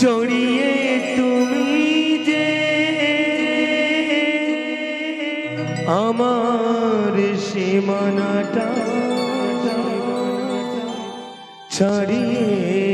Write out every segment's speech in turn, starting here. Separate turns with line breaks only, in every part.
জড়িয়ে তুমি যে আমার সীমানাটা ছাড়িয়ে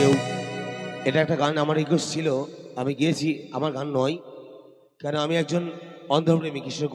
কেউ। এটা একটা গান আমার রিকোয়েস্ট ছিল। আমি গিয়েছি, আমার গান নয়। কেন আমি একজন অন্ধপ্রেমী, কৃষ্ণ